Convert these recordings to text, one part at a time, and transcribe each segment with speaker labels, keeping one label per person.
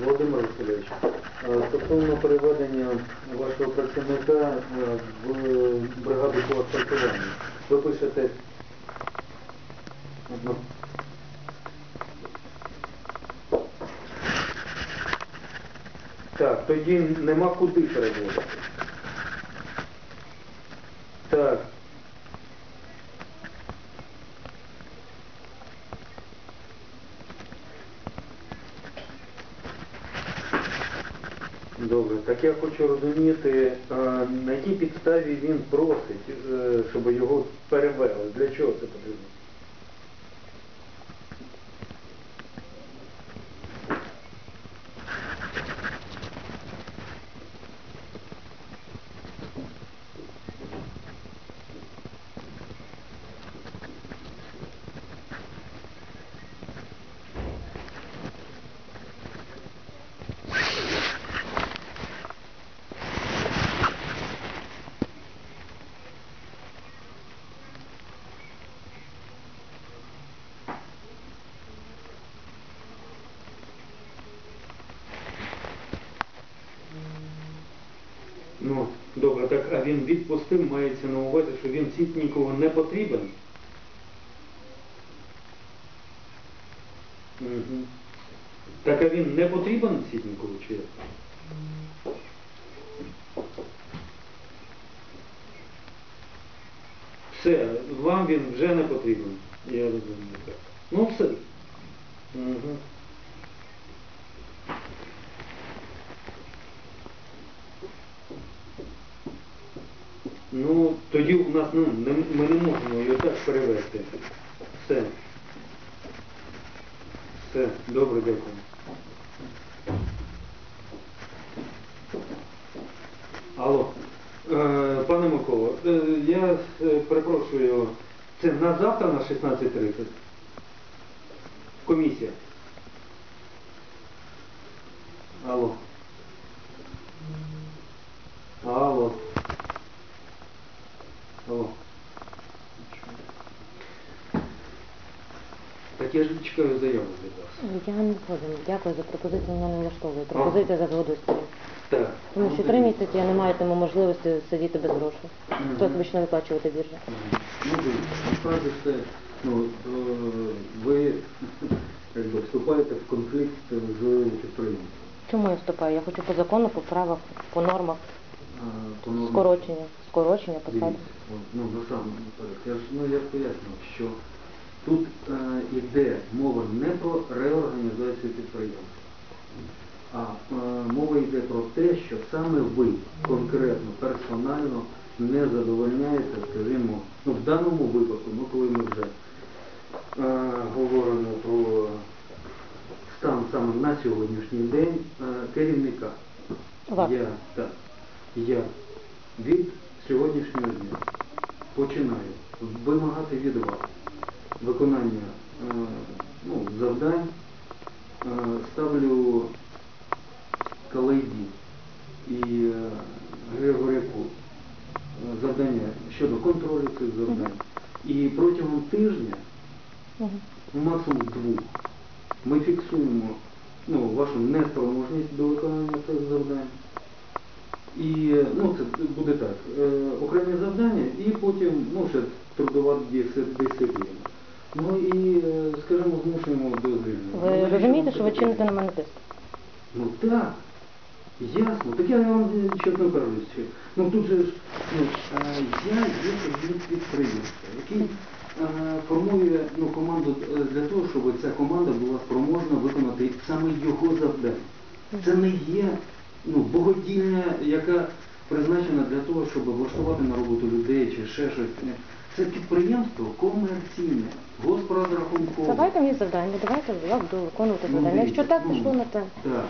Speaker 1: Володимир Васильович, стосовно переведення вашого працівника е, в бригаду по асфальтуванню, ви пишете одну. Так, тоді нема куди переводити. Так. Добре, так я хочу розуміти, на якій підставі він просить, е, щоб його перевели. Для чого це потрібно? Ну, добре, так а він відпустив, мається на увазі, що він Сітнікову не потрібен? Угу. Так а він не потрібен Сітнікову чи як? Все, вам він вже не потрібен. Я розумію так. Ну все. Угу. Ну, тоді у нас ну, не, ми не можемо його так перевести. Все. Все, добре, дякую. Алло. Е, пане Микола, е, я е, перепрошую, це на завтра на 16.30? Комісія. Алло. Алло. Чекаю заяву від вас.
Speaker 2: Я не згоден. Дякую за пропозицію, мене не влаштовує. Пропозиція за згодою.
Speaker 1: Так.
Speaker 2: Тому що три місяці я не матиму можливості сидіти без грошей.
Speaker 1: Мгм.
Speaker 2: Хто почне виплачувати біржа?
Speaker 1: Ну, дивіться, насправді це, ну, е, ви якби, вступаєте в конфлікт з підприємством.
Speaker 2: Чому я вступаю? Я хочу по закону, по правах, по нормах,
Speaker 1: по нормам-
Speaker 2: скорочення, скорочення посади.
Speaker 1: Дивіться, от, ну, насамперед, я ж, ну, я пояснював, що тут е, йде мова не про реорганізацію підприємства, а е, мова йде про те, що саме ви конкретно, персонально не задовольняєте, скажімо, ну, в даному випадку, ну, коли ми вже е, говоримо про стан саме на сьогоднішній день е, керівника. Я, так, я від сьогоднішнього дня починаю вимагати від вас виконання е, ну, завдань, е, ставлю Калайді і е, Григоряку завдання щодо контролю цих завдань. І протягом тижня, ну, максимум двох, ми фіксуємо ну, вашу неспроможність до виконання цих завдань. І ну, це буде так, окремі завдання і потім ну, ще трудова дисципліна. Ну і, е, скажімо, змушуємо до звільнення.
Speaker 2: Ви
Speaker 1: Ну,
Speaker 2: розумієте, що ви чините на мене тиск?
Speaker 1: Ну так, ясно. Так я вам чесно кажу, що ну тут же ж ну, е, я є керівник підприємства, який е, формує ну, команду для того, щоб ця команда була спроможна виконати саме його завдання. Це не є ну, богодільня, яка призначена для того, щоб влаштувати на роботу людей чи ще щось. Це підприємство комерційне, госпрозрахункове.
Speaker 2: Давайте мені завдання, давайте я буду виконувати
Speaker 1: Ну,
Speaker 2: завдання. Якщо так
Speaker 1: ну,
Speaker 2: пішло на те.
Speaker 1: Так.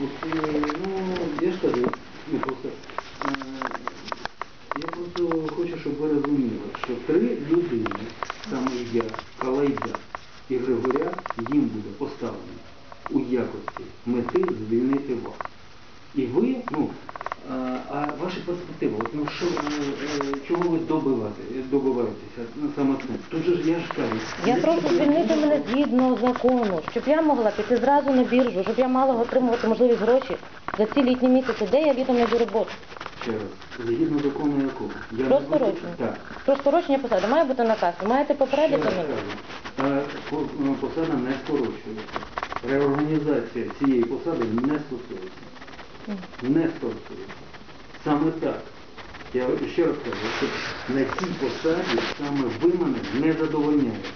Speaker 1: От, е, ну, я ж кажу, ну, просто, е, Я просто хочу, щоб ви розуміли, що три людини, саме я, Калайда і Григоря, їм буде поставлено у якості мети звільнити вас. І ви, ну, а, ваші перспективи, от, ну, що, е, е, чого ви добивати, добиваєтеся ну, саме цим? Тут же ж я ж кажу.
Speaker 2: Я прошу звільнити мене згідно закону, щоб я могла піти зразу на біржу, щоб я мала отримувати можливість гроші за ці літні місяці, де я літом не до роботи.
Speaker 1: Ще раз, згідно закону якого? Я не
Speaker 2: Про
Speaker 1: буду-
Speaker 2: скорочення.
Speaker 1: Так.
Speaker 2: Про скорочення посади має бути наказ. Ви маєте попередити мене.
Speaker 1: е, по- е, посада не скорочується. Реорганізація цієї посади не стосується. Не стосується. Саме так. Я ще раз кажу, що на цій посаді саме ви мене не задовольняєте.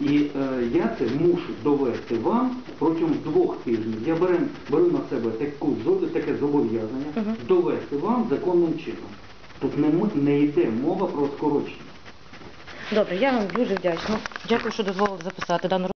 Speaker 1: І е, я це мушу довести вам протягом двох тижнів. Я беру, беру на себе таку, таке зобов'язання
Speaker 2: Мгм.
Speaker 1: довести вам законним чином. Тут не, не йде мова про скорочення.
Speaker 2: Добре, я вам дуже вдячна. Дякую, що дозволили записати дану